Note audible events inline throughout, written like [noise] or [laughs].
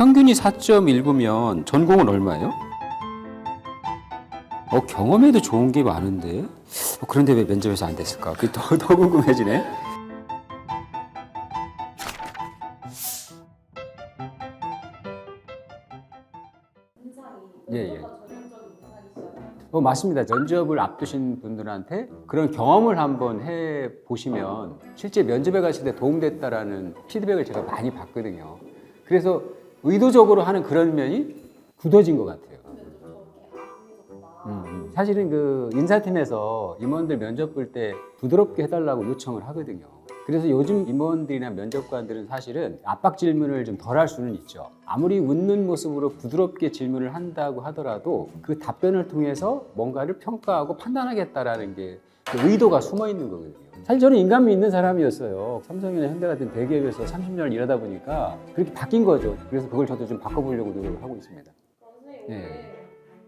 평균이 4.19면 전공은 얼마예요? 어, 경험에도 좋은 게 많은데 어, 그런데 왜 면접에서 안 됐을까? 그게 더, 더 궁금해지네. 예, 예. 어, 맞습니다. 면접을 앞두신 분들한테 그런 경험을 한번 해 보시면 실제 면접에 갔을 때 도움됐다라는 피드백을 제가 많이 받거든요. 그래서 의도적으로 하는 그런 면이 굳어진 것 같아요. 음, 음. 사실은 그 인사팀에서 임원들 면접 볼 때 부드럽게 해달라고 요청을 하거든요. 그래서 요즘 임원들이나 면접관들은 사실은 압박 질문을 좀 덜 할 수는 있죠. 아무리 웃는 모습으로 부드럽게 질문을 한다고 하더라도 그 답변을 통해서 뭔가를 평가하고 판단하겠다라는 게그 의도가 숨어 있는 거거든요. 사실 저는 인간미 있는 사람이었어요. 삼성이나 현대 같은 대기업에서 30년을 일하다 보니까 그렇게 바뀐 거죠. 그래서 그걸 저도 좀 바꿔보려고 노력을 하고 있습니다. 네.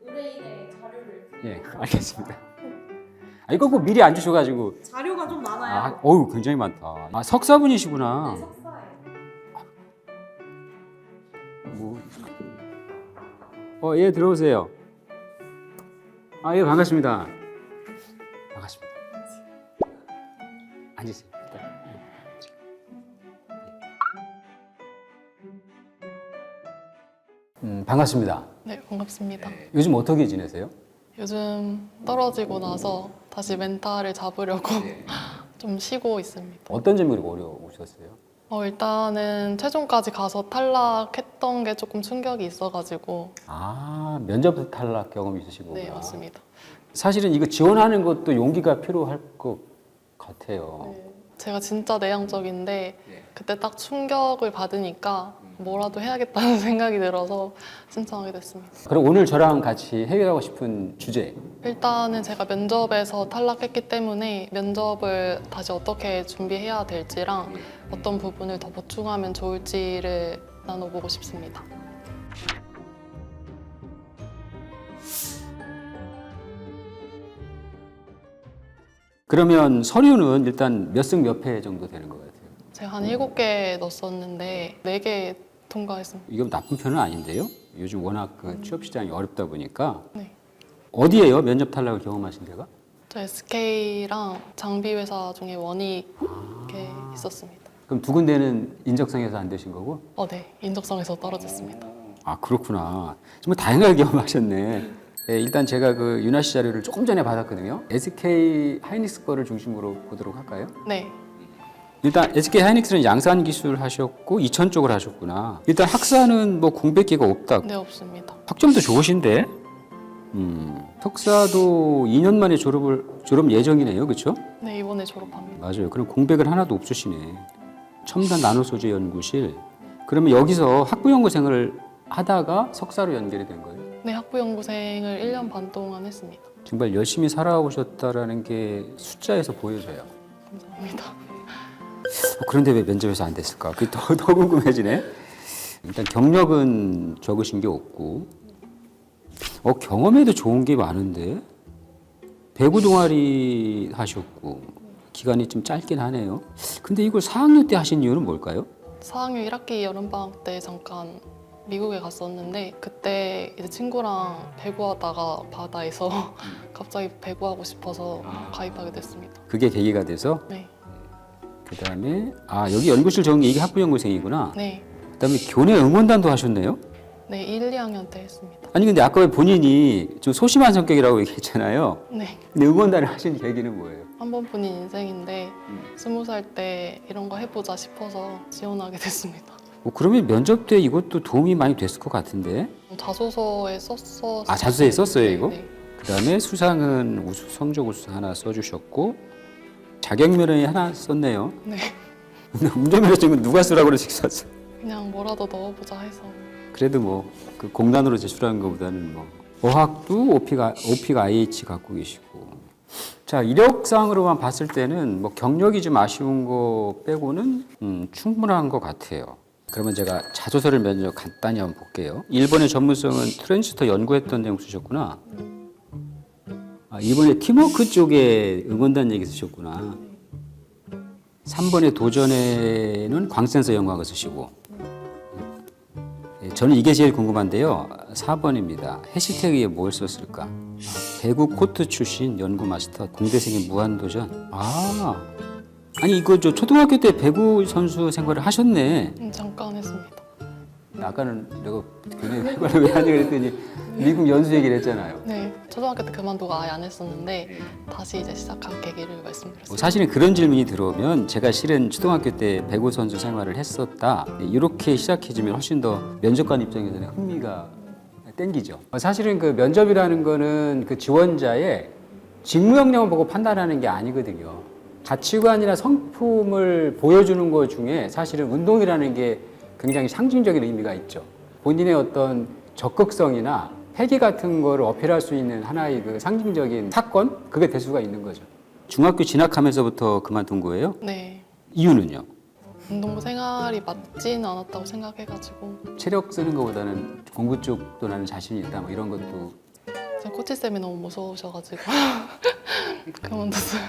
의뢰인의 자료를 예, [laughs] 알겠습니다. 아, 이거 꼭 미리 안 주셔가지고. 자료가 좀 많아요. 아, 어우, 굉장히 많다. 아, 석사분이시구나. 네, 석사예요. 뭐. 어, 예, 들어오세요. 아, 예, 반갑습니다. 반갑습니다. 앉으세요. 일단. 음, 반갑습니다. 네, 반갑습니다. 요즘 어떻게 지내세요? 요즘 떨어지고 나서 다시 멘탈을 잡으려고 [laughs] 좀 쉬고 있습니다. 어떤 점이 그렇게 어려우셨어요? 어, 일단은 최종까지 가서 탈락했던 게 조금 충격이 있어가지고 아, 면접 탈락 경험이 있으시고. 네, 맞습니다. 사실은 이거 지원하는 것도 용기가 필요할 것 같아요. 네, 제가 진짜 내향적인데 그때 딱 충격을 받으니까 뭐라도 해야겠다는 [laughs] 생각이 들어서 신청하게 됐습니다. 그럼 오늘 저랑 같이 해결하고 싶은 주제. 일단은 제가 면접에서 탈락했기 때문에 면접을 다시 어떻게 준비해야 될지랑 어떤 부분을 더 보충하면 좋을지를 나눠보고 싶습니다. 그러면 서류는 일단 몇 승 몇 패 정도 되는 것 같아요. 제가 한 7개 넣었었는데 4개 통과했습니다. 이건 나쁜 편은 아닌데요. 요즘 워낙 그 취업 시장이 어렵다 보니까 네. 어디에요? 면접 탈락을 경험하신 데가? 저 SK랑 장비 회사 중에 원익에 있었습니다. 그럼 두 군데는 인적성에서 안 되신 거고? 어, 네. 인적성에서 떨어졌습니다. 아 그렇구나. 정말 다양하게 [laughs] 경험하셨네. 네, 일단 제가 그 윤아 씨 자료를 조금 전에 받았거든요. SK 하이닉스 거를 중심으로 보도록 할까요? 네. 일단 SK 하이닉스는 양산 기술 하셨고 이천 쪽을 하셨구나. 일단 학사는 뭐 공백기가 없다. 네, 없습니다. 학점도 좋으신데. 음, 석사도 2년 만에 졸업을 졸업 예정이네요, 그렇죠? 네, 이번에 졸업합니다. 맞아요. 그럼 공백은 하나도 없으시네. 첨단 나노 소재 연구실. 그러면 여기서 학부 연구생을 하다가 석사로 연결이 된 거예요. 네, 학부연구생을 1년 반 동안 했습니다. 정말 열심히 살아오셨다라는 게 숫자에서 보여져요. 감사합니다. 어, 그런데 왜 면접에서 안 됐을까? 그게 더, [laughs] 더 궁금해지네. 일단 경력은 적으신 게 없고, 어, 경험에도 좋은 게 많은데, 배구 동아리 하셨고, 기간이 좀 짧긴 하네요. 근데 이걸 4학년 때 하신 이유는 뭘까요? 4학년 1학기 여름방학 때 잠깐 미국에 갔었는데 그때 이제 친구랑 배구하다가 바다에서 [laughs] 갑자기 배구하고 싶어서 가입하게 됐습니다. 그게 계기가 돼서, 네. 그 다음에, 아, 여기 연구실 적은 게 이게 학부 연구생이구나. 네. 그 다음에 교내 응원단도 하셨네요? 네, 1, 2학년 때 했습니다. 아니, 근데 아까 왜 본인이 좀 소심한 성격이라고 얘기했잖아요. 네. 근데 응원단을 하신 계기는 뭐예요? 한 번뿐인 인생인데 스무 살 때 이런 거 해보자 싶어서 지원하게 됐습니다. 뭐 그러면 면접 때 이것도 도움이 많이 됐을 것 같은데. 자소서에 썼어. 아, 자소서에 썼어요, 이거? 네. 그다음에 수상은 우수, 성적 우수 하나 써주셨고 자격면허에 하나 썼네요. 네. 운전면허증은 누가 쓰라고 그러시 썼어? 그냥 뭐라도 넣어보자 해서. 그래도 뭐 그 공단으로 제출한 것보다는 뭐 어학도 오피가 오피가 IH 갖고 계시고. 자 이력상으로만 봤을 때는 뭐 경력이 좀 아쉬운 거 빼고는 음, 충분한 것 같아요. 그러면 제가 자소서를 먼저 간단히 한번 볼게요. 1번의 전문성은 트랜지스터 연구했던 내용 쓰셨구나. 아, 2번에 팀워크 쪽에 응원단 얘기 쓰셨구나. 3번에 도전에는 광센서 거 쓰시고 예, 저는 이게 제일 궁금한데요. 4번입니다. 해시태그에 뭘 썼을까? 아, 배구 코트 출신 연구 마스터 공대생의 무한도전. 아, 아니 이거 저 초등학교 때 배구 선수 생활을 하셨네. 음. 아까는 내가 굉장히 생활을 왜 하지 그랬더니 미국 연수 얘기를 했잖아요. 네, 초등학교 때 그만두고 아예 안 했었는데 다시 이제 시작한 계기를 말씀드렸습니다. 뭐 사실은 그런 질문이 들어오면 제가 실은 초등학교 때 배구 선수 생활을 했었다 이렇게 시작해주면 훨씬 더 면접관 입장에서는 흥미가 땡기죠. 사실은 그 면접이라는 거는 그 지원자의 직무 역량을 보고 판단하는 게 아니거든요. 가치관이나 성품을 보여주는 것 중에 사실은 운동이라는 게 굉장히 상징적인 의미가 있죠. 본인의 어떤 적극성이나 패기 같은 거를 어필할 수 있는 하나의 그 상징적인 사건 그게 될 수가 있는 거죠. 중학교 진학하면서부터 그만둔 거예요? 네, 이유는요? 운동 생활이 맞지는 않았다고 생각해가지고 체력 쓰는 것보다는 공부 쪽도 나는 자신이 있다 뭐 이런 것도 그냥 코치 쌤이 너무 무서우셔가지고 [laughs] 그만뒀어요.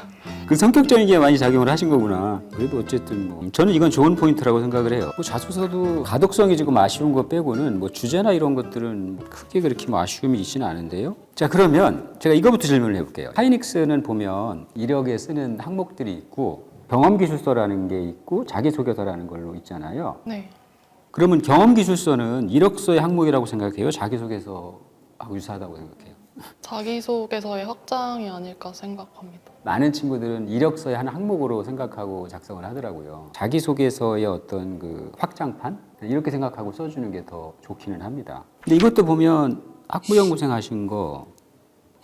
그 성격적인 게 많이 작용을 하신 거구나. 그래도 어쨌든 뭐 저는 이건 좋은 포인트라고 생각을 해요. 뭐 자소서도 가독성이 지금 아쉬운 거 빼고는 뭐 주제나 이런 것들은 크게 그렇게 뭐 아쉬움이 있지는 않은데요. 자 그러면 제가 이거부터 질문을 해볼게요. 하이닉스는 보면 이력에 쓰는 항목들이 있고 경험 기술서라는 게 있고 자기소개서라는 걸로 있잖아요. 네, 그러면 경험 기술서는 이력서의 항목이라고 생각해요. 자기소개서하고 유사하다고 생각해요. 자기소개서의 확장이 아닐까 생각합니다. 많은 친구들은 이력서의 한 항목으로 생각하고 작성을 하더라고요. 자기소개서의 어떤 그 확장판 이렇게 생각하고 써주는 게 더 좋기는 합니다. 근데 이것도 보면 학부 연구생 하신 거,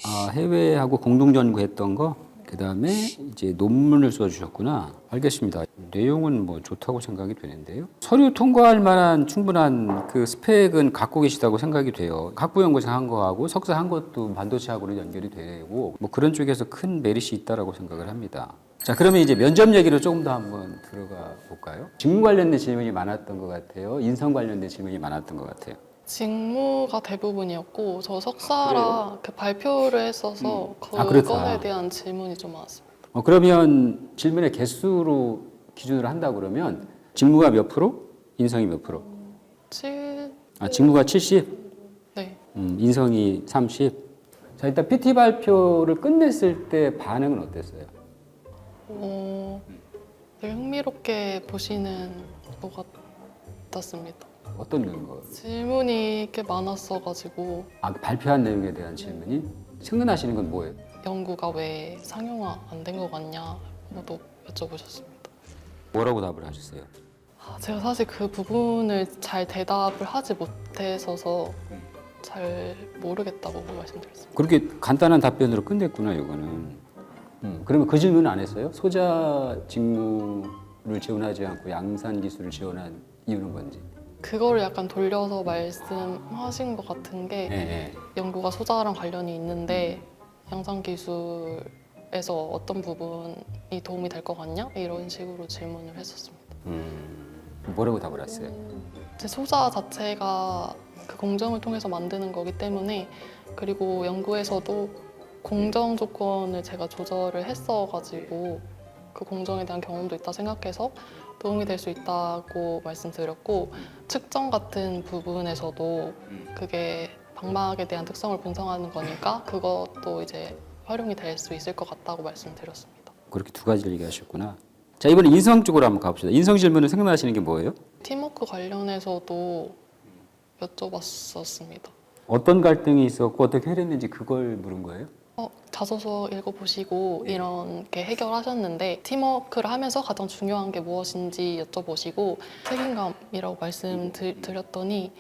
아, 해외하고 공동 연구했던 거, 그 다음에 이제 논문을 써주셨구나. 알겠습니다. 내용은 뭐 좋다고 생각이 되는데요. 서류 통과할 만한 충분한 그 스펙은 갖고 계시다고 생각이 돼요. 학부 연구생 한 거하고 석사 한 것도 반도체하고는 연결이 되고 뭐 그런 쪽에서 큰 메리트 있다라고 생각을 합니다. 자 그러면 이제 면접 얘기로 조금 더 한번 들어가 볼까요? 직무 관련된 질문이 많았던 것 같아요. 인성 관련된 질문이 많았던 것 같아요. 직무가 대부분이었고 저 석사라 그 발표를 했어서 아, 그랬구나. 그거에 대한 질문이 좀 많았습니다. 어, 그러면 질문의 개수로 기준으로 한다 그러면 직무가 몇 프로? 인성이 몇 프로? 7, 아 직무가 70, 네. 음, 인성이 30. 자 일단 PT 발표를 끝냈을 때 반응은 어땠어요? 어, 되게 흥미롭게 보시는 것 같았습니다. 어떤 거? 질문이 꽤 많았어가지고 아 발표한 내용에 대한 질문이 생각나시는 건 뭐예요? 연구가 왜 상용화 안 된 것 같냐 도 여쭤보셨습니다. 뭐라고 답을 하셨어요? 아, 제가 사실 그 부분을 잘 대답을 하지 못해서서 잘 모르겠다고 말씀드렸습니다. 그렇게 간단한 답변으로 끝냈구나 이거는. 음, 그러면 그 질문 안 했어요? 소자 직무를 지원하지 않고 양산 기술을 지원한 이유는 뭔지? 그거를 약간 돌려서 말씀하신 것 같은 게 예, 예. 연구가 소자랑 관련이 있는데 양산 기술에서 어떤 부분이 도움이 될 것 같냐 이런 식으로 질문을 했었습니다. 음, 뭐라고 답을 했어요? 제 소자 자체가 그 공정을 통해서 만드는 거기 때문에 그리고 연구에서도 공정 조건을 제가 조절을 했어가지고 그 공정에 대한 경험도 있다 생각해서 도움이 될 수 있다고 말씀드렸고 측정 같은 부분에서도 그게 방막에 대한 특성을 분석하는 거니까 그것도 이제 활용이 될 수 있을 것 같다고 말씀드렸습니다. 그렇게 두 가지를 얘기하셨구나. 자 이번에 인성 쪽으로 한번 가봅시다. 인성 질문은 생각나시는 게 뭐예요? 팀워크 관련해서도 여쭤봤었습니다. 어떤 갈등이 있었고 어떻게 해냈는지 그걸 물은 거예요? 어, 자소서 읽어보시고 이렇게 해결하셨는데 팀워크를 하면서 가장 중요한 게 무엇인지 여쭤보시고 책임감이라고 말씀드렸더니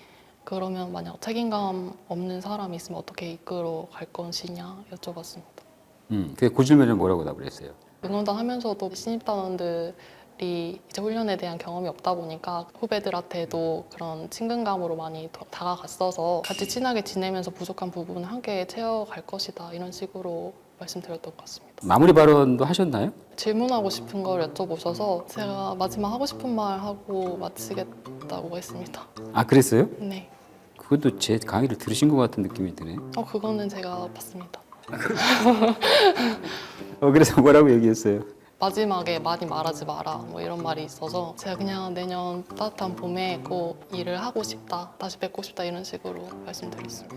그러면 만약 책임감 없는 사람이 있으면 어떻게 이끌어 갈 것이냐 여쭤봤습니다. 음, 그 질문에 뭐라고 답을 했어요? 응원단 하면서도 신입단원들 이 이제 훈련에 대한 경험이 없다 보니까 후배들한테도 그런 친근감으로 많이 더 다가갔어서 같이 친하게 지내면서 부족한 부분을 함께 채워갈 것이다 이런 식으로 말씀드렸던 것 같습니다. 마무리 발언도 하셨나요? 질문하고 싶은 걸 여쭤보셔서 제가 마지막 하고 싶은 말 하고 마치겠다고 했습니다. 아 그랬어요? 네. 그것도 제 강의를 들으신 것 같은 느낌이 드네. 어 그거는 제가 봤습니다. [laughs] 어 그래서 뭐라고 얘기했어요? 마지막에 많이 말하지 마라 뭐 이런 말이 있어서 제가 그냥 내년 따뜻한 봄에 꼭 일을 하고 싶다 다시 뵙고 싶다 이런 식으로 말씀드렸습니다.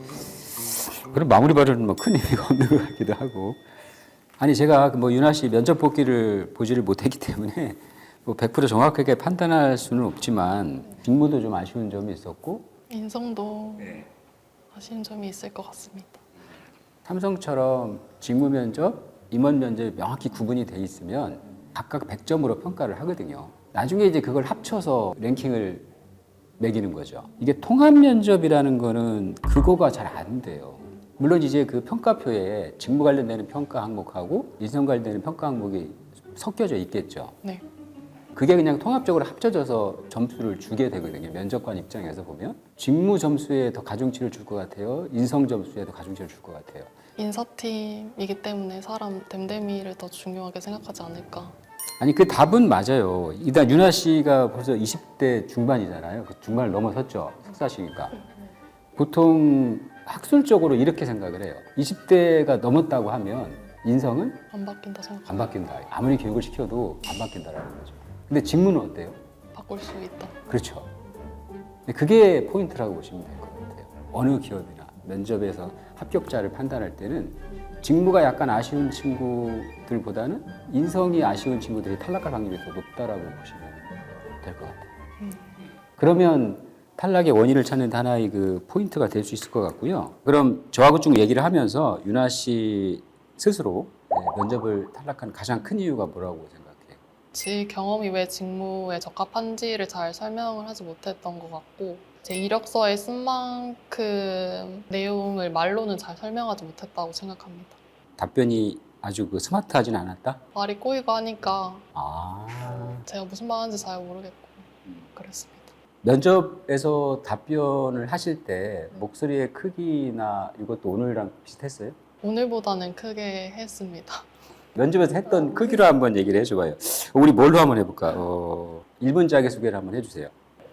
그럼 마무리 발언은 뭐 큰 의미가 없는 것 같기도 하고. 아니 제가 그뭐 윤아 씨 면접 보기를 보지를 못했기 때문에 뭐 100% 정확하게 판단할 수는 없지만 직무도 좀 아쉬운 점이 있었고 인성도 아쉬운 점이 있을 것 같습니다. 삼성처럼 직무 면접, 임원 면접이 명확히 구분이 돼 있으면 각각 100점으로 평가를 하거든요. 나중에 이제 그걸 합쳐서 랭킹을 매기는 거죠. 이게 통합 면접이라는 거는 그거가 잘 안 돼요. 물론 이제 그 평가표에 직무 관련되는 평가 항목하고 인성 관련되는 평가 항목이 섞여져 있겠죠. 네. 그게 그냥 통합적으로 합쳐져서 점수를 주게 되거든요. 면접관 입장에서 보면 직무 점수에 더 가중치를 줄 것 같아요. 인성 점수에 더 가중치를 줄 것 같아요. 인사팀이기 때문에 사람 됨됨이를 더 중요하게 생각하지 않을까. 아니 그 답은 맞아요. 일단 윤아 씨가 벌써 20대 중반이잖아요. 그 중반을 넘어섰죠. 석사시니까. 보통 학술적으로 이렇게 생각을 해요. 20대가 넘었다고 하면 인성은 안 바뀐다 생각. 안 바뀐다. 아무리 교육을 시켜도 안 바뀐다라는 거죠. 근데 직무는 어때요? 바꿀 수 있다. 그렇죠. 근데 그게 포인트라고 보시면 될 것 같아요. 어느 기업이나 면접에서 합격자를 판단할 때는 직무가 약간 아쉬운 친구들보다는 인성이 아쉬운 친구들이 탈락할 확률이 더 높다라고 보시면 될 것 같아요. 그러면 탈락의 원인을 찾는 하나의 그 포인트가 될 수 있을 것 같고요. 그럼 저하고 쭉 얘기를 하면서 윤아 씨 스스로 네, 면접을 탈락한 가장 큰 이유가 뭐라고 생각해요? 제 경험이 왜 직무에 적합한지를 잘 설명을 하지 못했던 것 같고 제 이력서에 쓴 만큼 내용을 말로는 잘 설명하지 못했다고 생각합니다. 답변이 아주 그 스마트하진 않았다? 말이 꼬이고 하니까 아. 제가 무슨 말 하는지 잘 모르겠고 그랬습니다. 면접에서 답변을 하실 때 목소리의 크기나 이것도 오늘이랑 비슷했어요? 오늘보다는 크게 했습니다. 면접에서 했던 크기로 한번 얘기를 해줘봐요. 우리 뭘로 한번 해볼까? 어, 1분 자기소개를 한번 해주세요.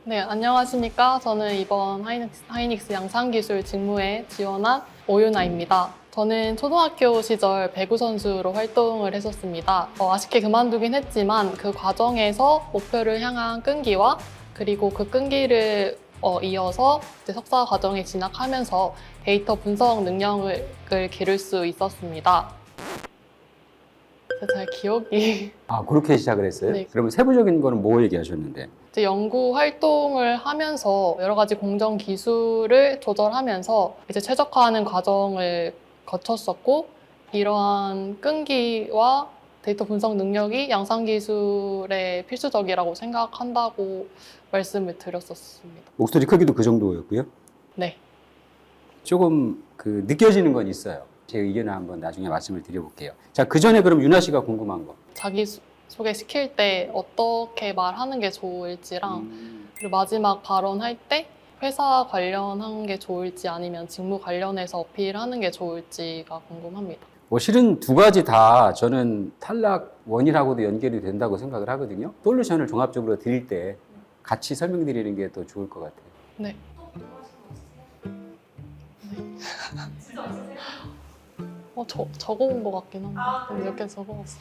네, 안녕하십니까. 저는 이번 하이닉스, 하이닉스 양산기술 직무에 지원한 오윤아입니다. 저는 초등학교 시절 배구 선수로 활동을 했었습니다. 어, 아쉽게 그만두긴 했지만 그 과정에서 목표를 향한 끈기와 그리고 그 끈기를 어, 이어서 이제 석사 과정에 진학하면서 데이터 분석 능력을 기를 수 있었습니다. 잘 기억이 [laughs] 아, 그렇게 시작을 했어요? 네. 그러면 세부적인 거는 뭐 얘기하셨는데? 이제 연구 활동을 하면서 여러 가지 공정 기술을 조절하면서 이제 최적화하는 과정을 거쳤었고 이러한 끈기와 데이터 분석 능력이 양산 기술에 필수적이라고 생각한다고 말씀을 드렸었습니다. 목소리 크기도 그 정도였고요. 네. 조금 그 느껴지는 건 있어요. 제 의견을 한번 나중에 말씀을 드려볼게요. 자, 그 전에 그럼 윤아 씨가 궁금한 거. 자기 소- 소개 시킬 때 어떻게 말하는 게 좋을지랑 그리고 마지막 발언할 때 회사 관련한 게 좋을지 아니면 직무 관련해서 어필하는 게 좋을지가 궁금합니다. 뭐 실은 두 가지 다 저는 탈락 원인하고도 연결이 된다고 생각을 하거든요. 솔루션을 종합적으로 드릴 때 같이 설명드리는 게 더 좋을 것 같아요. 네. [laughs] 어, 저, 적어온 것 같긴 한데 아, 그래요? 몇개 적어봤어.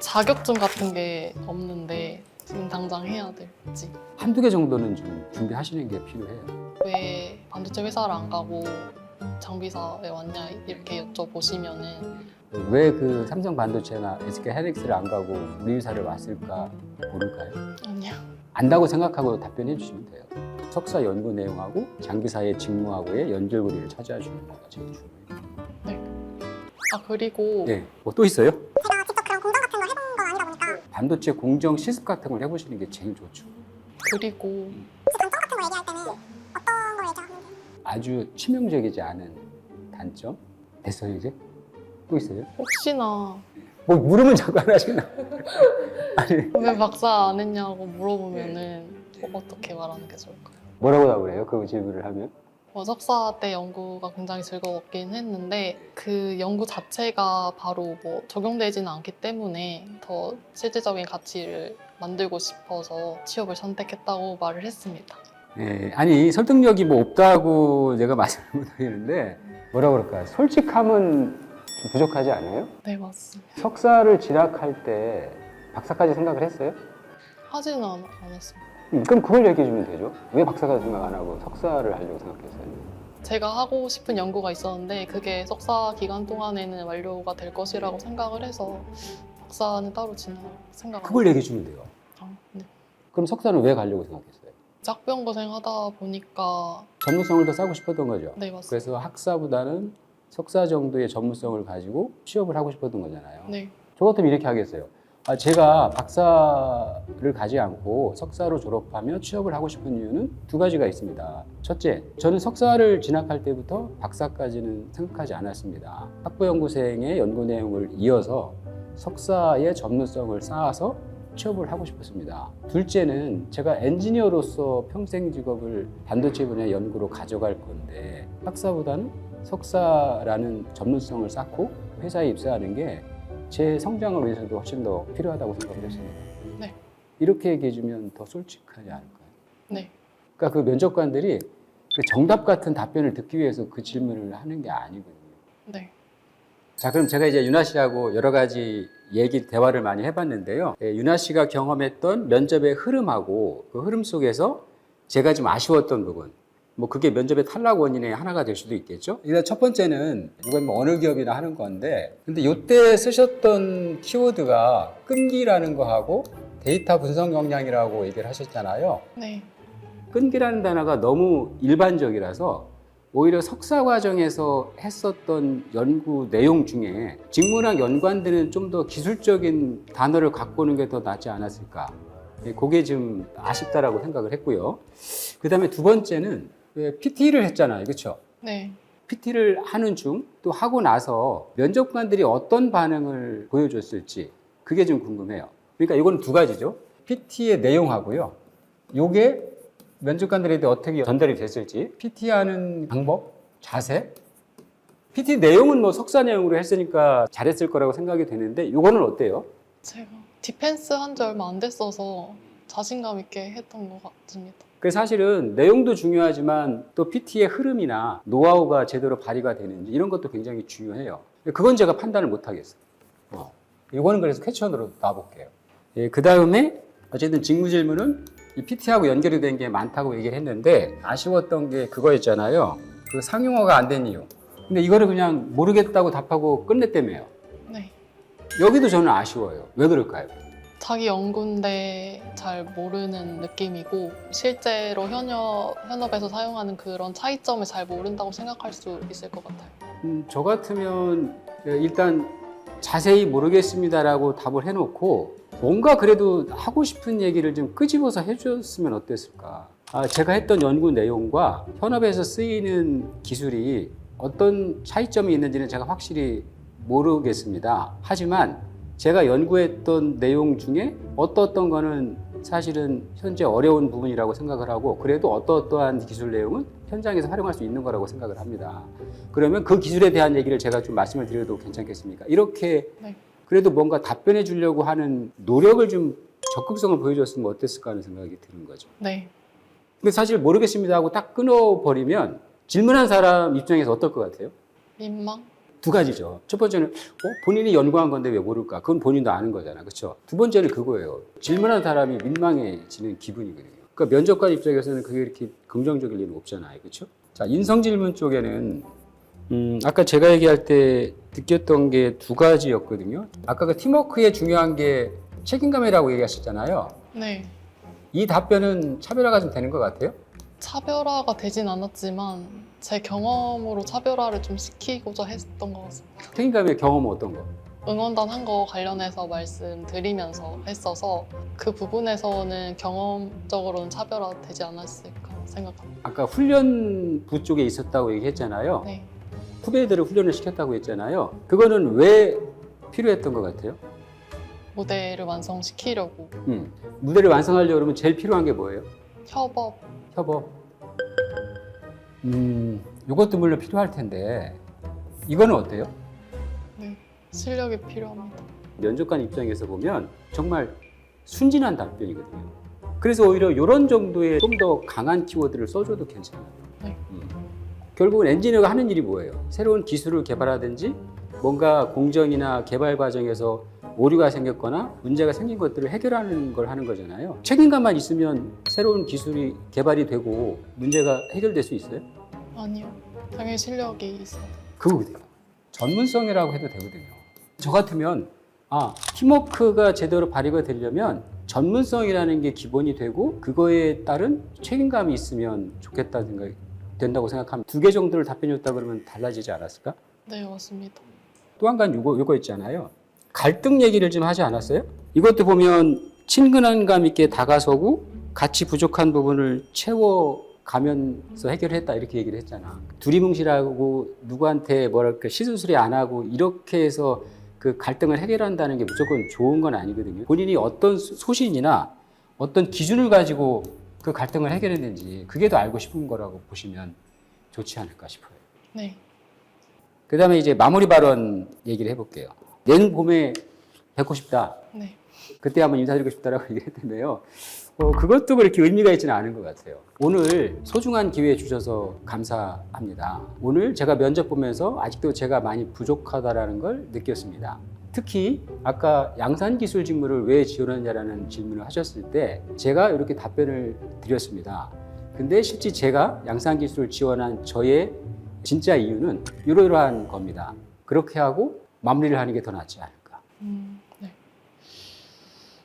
자격증 같은 게 없는데 지금 당장 해야 될지 한두 개 정도는 좀 준비하시는 게 필요해요. 왜 반도체 회사를 안 가고 장비사에 왔냐 이렇게 여쭤보시면은 왜 그 삼성 반도체나 SK 하이닉스를 안 가고 우리 회사를 왔을까 모를까요? 아니요. 안다고 생각하고 답변해 주시면 돼요. 석사 연구 내용하고 장기사의 직무하고의 연결고리를 찾아주는 거가 제일 중요해요. 아 그리고 네, 뭐 또 있어요? 제가 직접 그런 공정 같은 걸 해본 건 아니다 보니까 반도체 공정 실습 같은 걸 해보시는 게 제일 좋죠. 그리고 혹시 단점 같은 거 얘기할 때는 어떤 걸 얘기하면 돼요? 아주 치명적이지 않은 단점 됐어요 이제? 또 있어요? 혹시나 뭐 물으면 자꾸 안 하시나? [laughs] 아니 왜 박사 안 했냐고 물어보면은 어떻게 말하는 게 좋을까요? 뭐라고 답을 해요? 그 질문을 하면? 어, 석사 때 연구가 굉장히 즐거웠긴 했는데 그 연구 자체가 바로 뭐 적용되지는 않기 때문에 더 실질적인 가치를 만들고 싶어서 취업을 선택했다고 말을 했습니다. 예, 아니 설득력이 뭐 없다고 내가 [laughs] 말씀을 못 하겠는데 뭐라 그럴까? 솔직함은 좀 부족하지 않아요? 네, 맞습니다. 석사를 진학할 때 박사까지 생각을 했어요? 하지는 않, 않았습니다. 음, 그럼 그걸 얘기해 주면 되죠. 왜 박사까지 생각 안 하고 석사를 하려고 생각했어요? 제가 하고 싶은 연구가 있었는데 그게 석사 기간 동안에는 완료가 될 것이라고 생각을 해서 박사는 따로 진학 생각 안 그걸 얘기해 주면 돼요. 아, 네. 그럼 석사는 왜 가려고 생각했어요? 짝병고생 하다 보니까 전문성을 더 쌓고 싶었던 거죠. 네 맞습니다. 그래서 학사보다는 석사 정도의 전문성을 가지고 취업을 하고 싶었던 거잖아요. 네, 저 같으면 이렇게 하겠어요. 아, 제가 박사를 가지 않고 석사로 졸업하며 취업을 하고 싶은 이유는 두 가지가 있습니다. 첫째, 저는 석사를 진학할 때부터 박사까지는 생각하지 않았습니다. 학부연구생의 연구 내용을 이어서 석사의 전문성을 쌓아서 취업을 하고 싶었습니다. 둘째는 제가 엔지니어로서 평생 직업을 반도체 분야 연구로 가져갈 건데 학사보다는 석사라는 전문성을 쌓고 회사에 입사하는 게 제 성장을 위해서도 훨씬 더 필요하다고 생각을 했습니다. 네. 이렇게 얘기해주면 더 솔직하지 않을까요? 네, 그러니까 그 면접관들이 그 정답 같은 답변을 듣기 위해서 그 질문을 하는 게 아니거든요. 네, 자, 그럼 제가 이제 윤아 씨하고 여러 가지 얘기, 대화를 많이 해봤는데요. 예, 윤아 씨가 경험했던 면접의 흐름하고 그 흐름 속에서 제가 좀 아쉬웠던 부분. 뭐 그게 면접의 탈락 원인의 하나가 될 수도 있겠죠. 일단 첫 번째는 이건 뭐 어느 기업이나 하는 건데, 근데 이때 쓰셨던 키워드가 끈기라는 거하고 데이터 분석 역량이라고 얘기를 하셨잖아요. 네, 끈기라는 단어가 너무 일반적이라서 오히려 석사 과정에서 했었던 연구 내용 중에 직무랑 연관되는 좀 더 기술적인 단어를 갖고 오는 게 더 낫지 않았을까. 예, 그게 좀 아쉽다라고 생각을 했고요. 그 다음에 두 번째는 왜 PT를 했잖아요. 그렇죠? 네. PT를 하는 중 또 하고 나서 면접관들이 어떤 반응을 보여줬을지 그게 좀 궁금해요. 그러니까 이건 두 가지죠. PT의 내용하고요. 요게 면접관들에게 어떻게 전달이 됐을지 PT하는 방법, 자세. PT 내용은 뭐 석사 내용으로 했으니까 잘했을 거라고 생각이 되는데 이거는 어때요? 제가 디펜스 한 지 얼마 안 됐어서 자신감 있게 했던 것 같습니다. 그 사실은 내용도 중요하지만 또 PT의 흐름이나 노하우가 제대로 발휘가 되는지 이런 것도 굉장히 중요해요. 그건 제가 판단을 못 하겠어요. 어. 이거는 그래서 퀘션으로 놔볼게요. 예, 그 다음에 어쨌든 직무 질문은 이 PT하고 연결이 된 게 많다고 얘기를 했는데 아쉬웠던 게 그거였잖아요. 그 상용화가 안 된 이유. 근데 이거를 그냥 모르겠다고 답하고 끝냈다며요. 네. 여기도 저는 아쉬워요. 왜 그럴까요? 자기 연구인데 잘 모르는 느낌이고 실제로 현업, 현업에서 사용하는 그런 차이점을 잘 모른다고 생각할 수 있을 것 같아요. 음, 저 같으면 일단 자세히 모르겠습니다라고 답을 해놓고 뭔가 그래도 하고 싶은 얘기를 좀 끄집어서 해줬으면 어땠을까. 아, 제가 했던 연구 내용과 현업에서 쓰이는 기술이 어떤 차이점이 있는지는 제가 확실히 모르겠습니다. 하지만 제가 연구했던 내용 중에 어떠어떤 거는 사실은 현재 어려운 부분이라고 생각을 하고 그래도 어떠어떠한 기술 내용은 현장에서 활용할 수 있는 거라고 생각을 합니다. 그러면 그 기술에 대한 얘기를 제가 좀 말씀을 드려도 괜찮겠습니까? 이렇게 네. 그래도 뭔가 답변해 주려고 하는 노력을 좀 적극성을 보여줬으면 어땠을까 하는 생각이 드는 거죠. 네. 근데 사실 모르겠습니다 하고 딱 끊어버리면 질문한 사람 입장에서 어떨 것 같아요? 민망? 두 가지죠. 첫 번째는 어, 본인이 연구한 건데 왜 모를까? 그건 본인도 아는 거잖아. 그렇죠? 두 번째는 그거예요. 질문한 사람이 민망해지는 기분이거든요. 그러니까 면접관 입장에서는 그게 이렇게 긍정적일 리는 없잖아요. 그렇죠? 자, 인성 질문 쪽에는 음, 아까 제가 얘기할 때 느꼈던 게 두 가지였거든요. 아까 그 팀워크에 중요한 게 책임감이라고 얘기하셨잖아요. 네. 이 답변은 차별화가 좀 되는 것 같아요. 차별화가 되진 않았지만 제 경험으로 차별화를 좀 시키고자 했던 것 같습니다. 책임감의 경험은 어떤 거? 응원단 한 거 관련해서 말씀드리면서 했어서 그 부분에서는 경험적으로는 차별화되지 않았을까 생각합니다. 아까 훈련부 쪽에 있었다고 얘기했잖아요. 네. 후배들을 훈련을 시켰다고 했잖아요. 그거는 왜 필요했던 것 같아요? 무대를 완성시키려고 음, 무대를 완성하려고 그러면 제일 필요한 게 뭐예요? 협업 협업. 음, 이것도 물론 필요할 텐데 이거는 어때요? 네, 실력이 필요합니다. 면접관 입장에서 보면 정말 순진한 답변이거든요. 그래서 오히려 이런 정도의 좀 더 강한 키워드를 써줘도 괜찮아요. 네. 음. 결국은 엔지니어가 하는 일이 뭐예요? 새로운 기술을 개발하든지 뭔가 공정이나 개발 과정에서 오류가 생겼거나 문제가 생긴 것들을 해결하는 걸 하는 거잖아요. 책임감만 있으면 새로운 기술이 개발이 되고 문제가 해결될 수 있어요? 아니요. 당연히 실력이 있어요. 그거거든요. 전문성이라고 해도 되거든요. 저 같으면 아 팀워크가 제대로 발휘가 되려면 전문성이라는 게 기본이 되고 그거에 따른 책임감이 있으면 좋겠다는 생각이 된다고 생각하면 두 개 정도를 답변 줬다 그러면 달라지지 않았을까? 네, 맞습니다. 또 한 가지 요거 요거 있잖아요. 갈등 얘기를 좀 하지 않았어요? 이것도 보면 친근한 감 있게 다가서고 같이 부족한 부분을 채워 가면서 해결했다 이렇게 얘기를 했잖아. 두리뭉실하고 누구한테 뭐랄까 시술술이 안 하고 이렇게 해서 그 갈등을 해결한다는 게 무조건 좋은 건 아니거든요. 본인이 어떤 소- 소신이나 어떤 기준을 가지고 그 갈등을 해결했는지 그게 더 알고 싶은 거라고 보시면 좋지 않을까 싶어요. 네. 그 다음에 이제 마무리 발언 얘기를 해볼게요. 내년 봄에 뵙고 싶다. 네. 그때 한번 인사드리고 싶다라고 [laughs] 얘기했는데요. 어, 그것도 그렇게 의미가 있지는 않은 것 같아요. 오늘 소중한 기회 주셔서 감사합니다. 오늘 제가 면접 보면서 아직도 제가 많이 부족하다라는 걸 느꼈습니다. 특히 아까 양산 기술 직무를 왜 지원하느냐라는 질문을 하셨을 때 제가 이렇게 답변을 드렸습니다. 근데 실제 제가 양산 기술을 지원한 저의 진짜 이유는 이러이러한 겁니다. 그렇게 하고 마무리를 하는 게 더 낫지 않을까. 음, 네.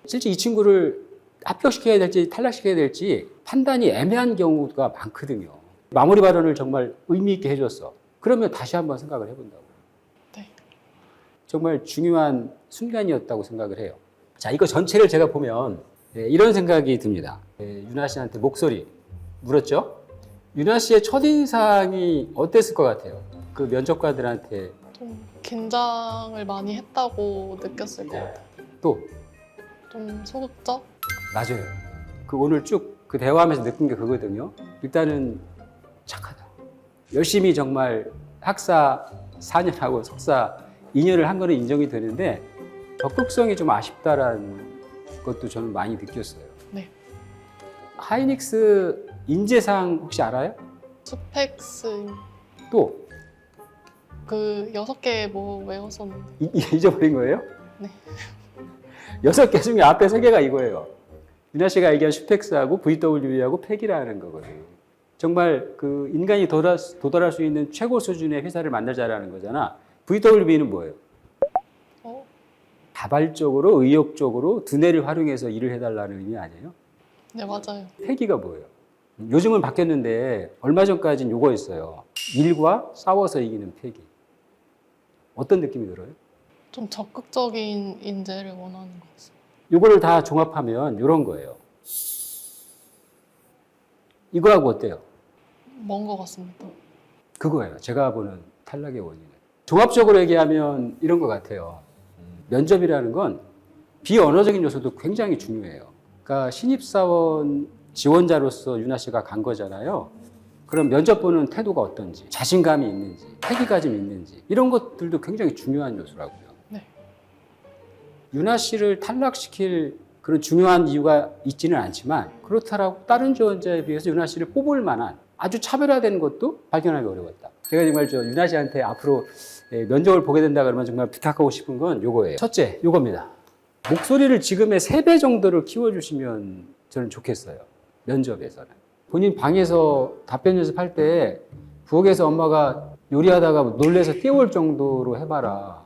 실제 이 친구를 합격시켜야 될지 탈락시켜야 될지 판단이 애매한 경우가 많거든요. 마무리 발언을 정말 의미 있게 해줬어. 그러면 다시 한번 생각을 해본다고. 네. 정말 중요한 순간이었다고 생각을 해요. 자, 이거 전체를 제가 보면 예, 이런 생각이 듭니다. 예, 유나 씨한테 목소리 물었죠? 유나 씨의 첫인상이 어땠을 것 같아요? 그 면접관들한테 좀 긴장을 많이 했다고 느꼈을 것 같아요. 또 좀 소극적? 맞아요. 그 오늘 쭉 그 대화하면서 느낀 게 그거거든요. 일단은 착하다. 열심히 정말 학사 4년하고 석사 2년을 한 거는 인정이 되는데 적극성이 좀 아쉽다라는 것도 저는 많이 느꼈어요. 네. 하이닉스 인재상 혹시 알아요? 스펙스 또 그 여섯 개 뭐 외웠었는데 이- 잊어버린 거예요? 네. [laughs] 여섯 개 중에 앞에 세 개가 이거예요. 유나 씨가 얘기한 슈펙스하고 VW하고 팩이라는 거거든요. 정말 그 인간이 도달, 도달할 수 있는 최고 수준의 회사를 만들자라는 거잖아. VW는 뭐예요? 어? 다발적으로 의욕적으로 두뇌를 활용해서 일을 해달라는 의미 아니에요? 네 맞아요. 폐기가 뭐예요? 요즘은 바뀌었는데 얼마 전까지는 요거 있어요. 일과 싸워서 이기는 폐기. 어떤 느낌이 들어요? 좀 적극적인 인재를 원하는 것 같습니다. 요거를 다 종합하면 이런 거예요. 이거하고 어때요? 먼 것 같습니다. 그거예요. 제가 보는 탈락의 원인은. 종합적으로 얘기하면 이런 것 같아요. 음, 면접이라는 건 비언어적인 요소도 굉장히 중요해요. 그러니까 신입사원 지원자로서 유나 씨가 간 거잖아요. 그럼 면접 보는 태도가 어떤지, 자신감이 있는지, 패기가 좀 있는지 이런 것들도 굉장히 중요한 요소라고요. 네. 유나 씨를 탈락시킬 그런 중요한 이유가 있지는 않지만 그렇다라고 다른 지원자에 비해서 유나 씨를 뽑을 만한 아주 차별화된 것도 발견하기 어려웠다. 제가 정말 저 유나 씨한테 앞으로 예, 면접을 보게 된다 그러면 정말 부탁하고 싶은 건 요거예요. 첫째, 요겁니다. 목소리를 지금의 세 배 정도를 키워주시면 저는 좋겠어요. 면접에서는. 본인 방에서 답변 연습할 때 부엌에서 엄마가 요리하다가 놀래서 뛰어올 정도로 해봐라.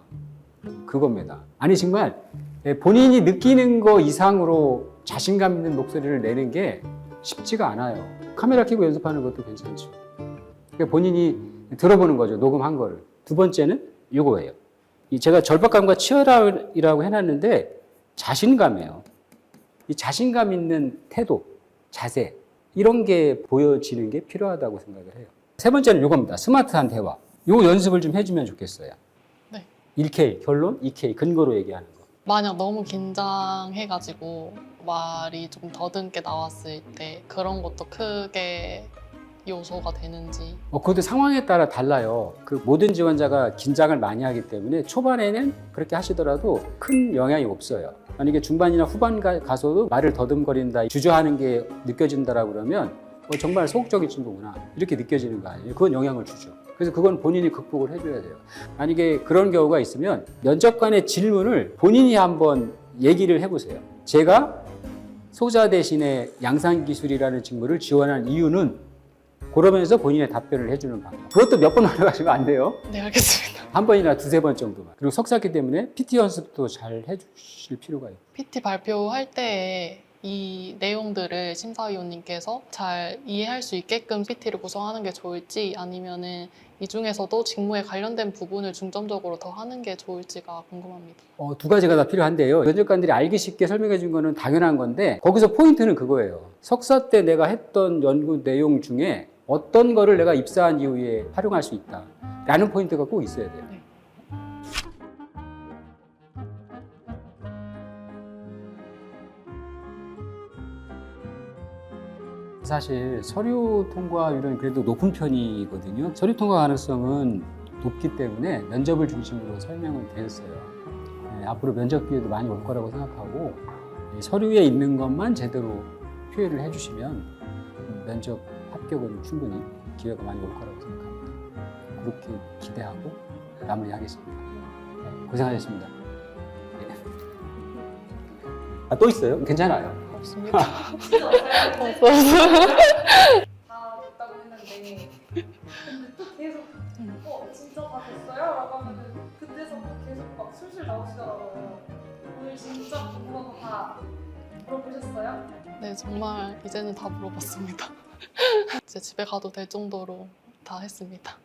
그겁니다. 아니 정말 예, 본인이 느끼는 거 이상으로 자신감 있는 목소리를 내는 게 쉽지가 않아요. 카메라 켜고 연습하는 것도 괜찮죠. 그러니까 본인이 들어보는 거죠. 녹음한 거를. 두 번째는 이거예요. 이 제가 절박감과 치열함이라고 해놨는데 자신감이에요. 이 자신감 있는 태도, 자세 이런 게 보여지는 게 필요하다고 생각을 해요. 세 번째는 이겁니다. 스마트한 대화. 요 연습을 좀 해주면 좋겠어요. 네. 1K 결론, 2K 근거로 얘기하는 거. 만약 너무 긴장해가지고 말이 좀 더듬게 나왔을 때 그런 것도 크게 요소가 되는지 어, 그것도 상황에 따라 달라요. 그 모든 지원자가 긴장을 많이 하기 때문에 초반에는 그렇게 하시더라도 큰 영향이 없어요. 만약에 중반이나 후반 가, 가서도 말을 더듬거린다, 주저하는 게 느껴진다라고 그러면 어, 정말 소극적인 친구구나 이렇게 느껴지는 거 아니에요. 그건 영향을 주죠. 그래서 그건 본인이 극복을 해줘야 돼요. 만약에 그런 경우가 있으면 면접관의 질문을 본인이 한번 얘기를 해보세요. 제가 소자 대신에 양산 기술이라는 직무를 지원한 이유는 그러면서 본인의 답변을 해주는 방법. 그것도 몇 번 [laughs] 올라가시면 안 돼요. 네, 알겠습니다. 한 번이나 두세 번 정도만. 그리고 석사기 때문에 PT 연습도 잘 해주실 필요가 있고. PT 발표할 때에 이 내용들을 심사위원님께서 잘 이해할 수 있게끔 PT를 구성하는 게 좋을지 아니면은 이 중에서도 직무에 관련된 부분을 중점적으로 더 하는 게 좋을지가 궁금합니다. 어, 두 가지가 다 필요한데요. 면접관들이 알기 쉽게 설명해 준 거는 당연한 건데 거기서 포인트는 그거예요. 석사 때 내가 했던 연구 내용 중에 어떤 거를 내가 입사한 이후에 활용할 수 있다. 라는 포인트가 꼭 있어야 돼요. 네. 사실 서류 통과율은 그래도 높은 편이거든요. 서류 통과 가능성은 높기 때문에 면접을 중심으로 설명을 드렸어요. 네, 앞으로 면접 기회도 많이 올 거라고 생각하고 이 서류에 있는 것만 제대로 표현을 해주시면 면접 합격은 충분히 기회가 많이 올 거라고 생각합니다. 그렇게 기대하고 마무리하겠습니다. 네, 고생하셨습니다. 네. 아, 또 있어요? 괜찮아요. 없습니다. 없어요? 없어요. 다 됐다고 했는데 근데 또 계속 어 진짜 다 됐어요? 라고 하면은 그때서 또 계속 막 술술 나오시더라고요 오늘 진짜 궁금한 거 다 물어보셨어요? 네, 정말 이제는 다 물어봤습니다. [laughs] 이제 집에 가도 될 정도로 다 했습니다.